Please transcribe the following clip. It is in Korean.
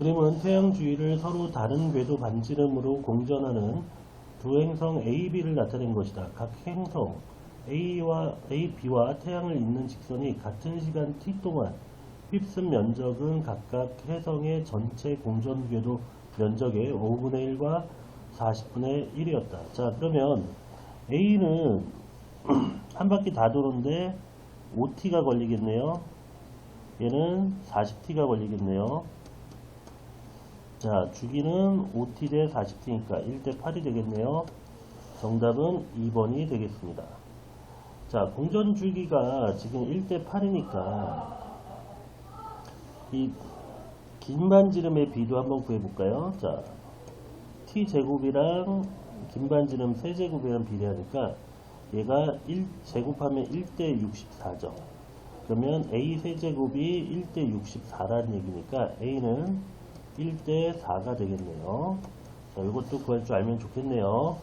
그림은 태양 주위를 서로 다른 궤도 반지름으로 공전하는 두 행성 A, B를 나타낸 것이다. 각 행성 A와 A, B와 태양을 잇는 직선이 같은 시간 t 동안 휩쓴 면적은 각각 해성의 전체 공전 궤도 면적의 5분의 1과 40분의 1이었다. 자, 그러면 A는 한 바퀴 다 도는데 5t가 걸리겠네요. 얘는 40t가 걸리겠네요. 자, 주기는 5t 대 40t니까 1대 8이 되겠네요. 정답은 2번이 되겠습니다. 자, 공전 주기가 지금 1대 8이니까 이 긴 반지름의 비도 한번 구해볼까요? 자, t 제곱이랑 긴 반지름 세제곱이랑 비례하니까 얘가 1 제곱하면 1대 64죠. 그러면 a 세제곱이 1대 64라는 얘기니까 a는 1대 4가 되겠네요. 자, 이것도 구할 줄 알면 좋겠네요.